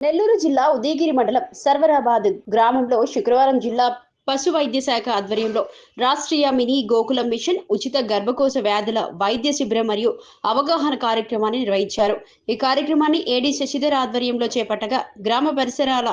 నెల్లూరు జిల్లా ఉదయగిరి మండలం సర్వరాబాద్ గ్రామంలో శుక్రవారం జిల్లా పశు వైద్య శాఖ ఆధ్వర్యంలో రాష్ట్రీయ మినీ గోకులం మిషన్ ఉచిత గర్భకోశ వ్యాధుల వైద్య శిబిరం మరియు అవగాహన కార్యక్రమాన్ని నిర్వహించారు. ఈ కార్యక్రమాన్ని ఏడీ శశిధర్ ఆధ్వర్యంలో చేపట్టగా గ్రామ పరిసరాల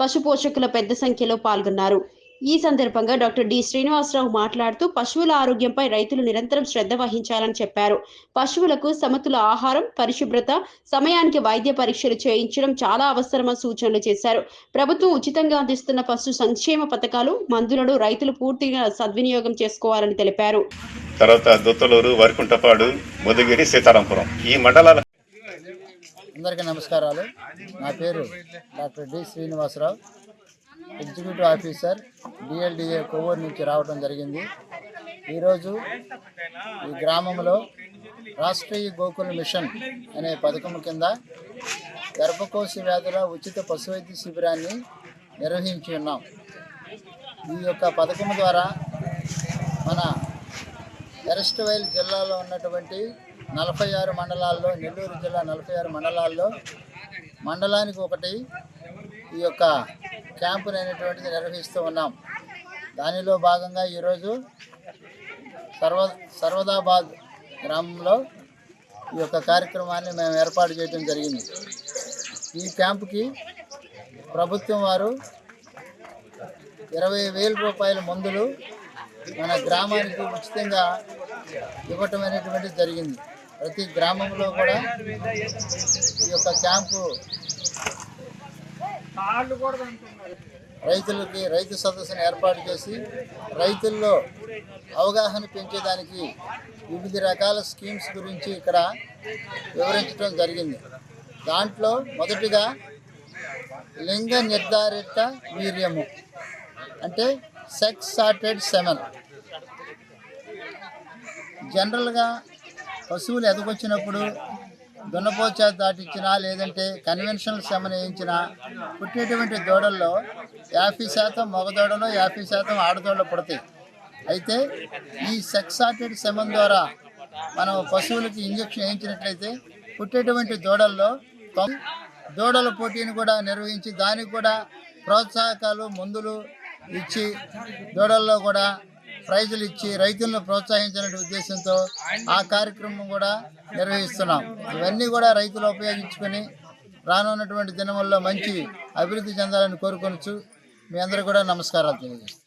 పశు పోషకుల పెద్ద సంఖ్యలో పాల్గొన్నారు. ఈ సందర్భంగా డాక్టర్ డి శ్రీనివాసరావు మాట్లాడుతూ పశువుల ఆరోగ్యంపై రైతులు నిరంతరం శ్రద్ధ వహించాలని చెప్పారు. పశువులకు సమతుల ఆహారం పరిశుభ్రత సమయానికి వైద్య పరీక్షలు చేయించడం చాలా అవసరమని సూచనలు చేశారు. ప్రభుత్వం ఉచితంగా అందిస్తున్న పశు సంక్షేమ పథకాలు మందులను రైతులు పూర్తిగా సద్వినియోగం చేసుకోవాలని తెలిపారు. తర్వాత దొత్తలూరు వరికుంటపాడు ముదిగిరి సీతారాంపురం ఈ మండలాల అందరికీ నమస్కారాలు. నా పేరు doctor D Srinivasa Rao. Executive officer DLDA Kovvur నుంచి రావడం జరిగింది. ఈరోజు ఈ గ్రామంలో రాష్ట్రీయ గోకుల మిషన్ అనే పథకం కింద గర్భకోశ వ్యాధుల ఉచిత పశువైద్య శిబిరాన్ని నిర్వహించి ఉన్నాం. ఈ యొక్క పథకం ద్వారా మన ఎరస్ట్వైల్ జిల్లాలో ఉన్నటువంటి నలభై ఆరు మండలాల్లో నెల్లూరు జిల్లా నలభై ఆరు మండలాల్లో మండలానికి ఒకటి ఈ యొక్క క్యాంపును అనేటువంటిది నిర్వహిస్తూ ఉన్నాం. దానిలో భాగంగా ఈరోజు సర్వ సర్వదాబాద్ గ్రామంలో ఈ యొక్క కార్యక్రమాన్ని మేము ఏర్పాటు చేయడం జరిగింది. ఈ క్యాంపుకి ప్రభుత్వం వారు ఇరవై వేల రూపాయల మందులు మన గ్రామానికి ఉచితంగా ఇవ్వటం అనేటువంటిది జరిగింది. ప్రతి గ్రామంలో కూడా ఈ యొక్క క్యాంపు రైతులకి రైతు సదస్సును ఏర్పాటు చేసి రైతుల్లో అవగాహన పెంచేదానికి వివిధ రకాల స్కీమ్స్ గురించి ఇక్కడ వివరించడం జరిగింది. దాంట్లో మొదటిగా లింగ నిర్ధారిత వీర్యము అంటే సెక్స్ సార్టెడ్ సెమెన్ జనరల్గా పశువులు ఎదగొచ్చినప్పుడు దున్నపోచ దాటించినా లేదంటే కన్వెన్షనల్ సెమన్ వేయించినా పుట్టేటువంటి దూడల్లో యాభై శాతం మగదూడలో యాభై శాతం ఆడదూడలు పుడతాయి. అయితే ఈ సెక్స్ సార్టెడ్ సెమన్ ద్వారా మనం పశువులకి ఇంజెక్షన్ వేయించినట్లయితే పుట్టేటువంటి దూడల్లో దూడల పోటీని కూడా నిర్వహించి దానికి కూడా ప్రోత్సాహకాలు మందులు ఇచ్చి దూడల్లో కూడా ప్రైజులు ఇచ్చి రైతులను ప్రోత్సహించాలనే ఉద్దేశంతో ఆ కార్యక్రమం కూడా నిర్వహిస్తున్నాం. ఇవన్నీ కూడా రైతులు ఉపయోగించుకొని రానున్నటువంటి దినముల్లో మంచి అభివృద్ధి చెందాలని కోరుకొనొచ్చు మీ అందరూ కూడా నమస్కారాలు తెలియజేస్తాను